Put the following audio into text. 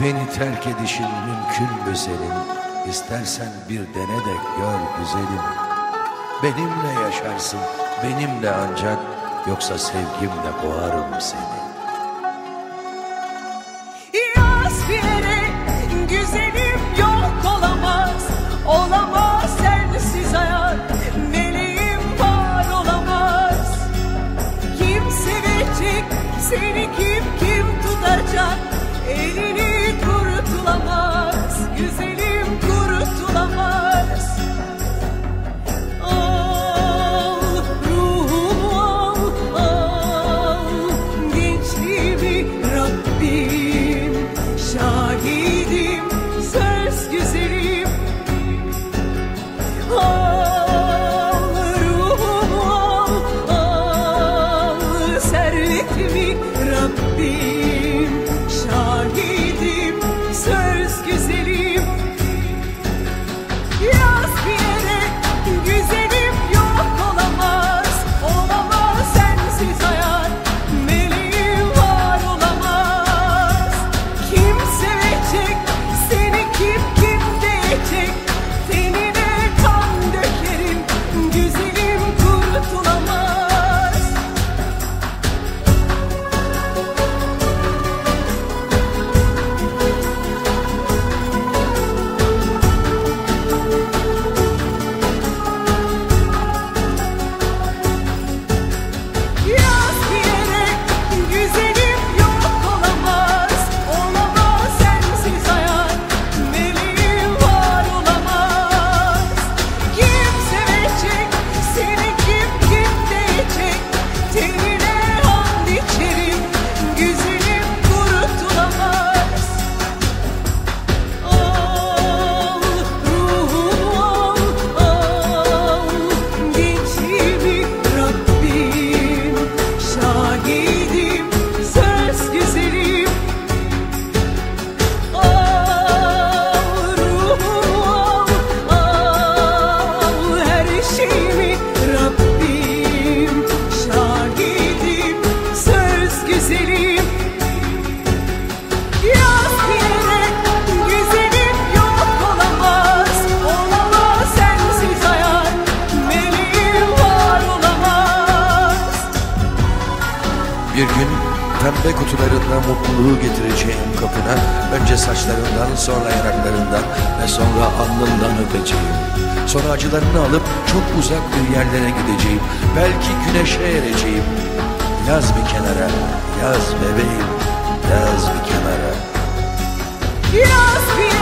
Beni terk edişin mümkün mü senin? İstersen bir dene de gör güzelim. Benimle yaşarsın, benimle ancak yoksa sevgimle boğarım seni. Bir gün pembe kutularında mutluluğu getireceğim kapına Önce saçlarından sonra yanaklarından ve sonra alnından öpeceğim. Sonra acılarını alıp çok uzak bir yerlere gideceğim. Belki güneşe ereceğim. Yaz bir kenara, yaz bebeğim, yaz bir kenara. Yaz bir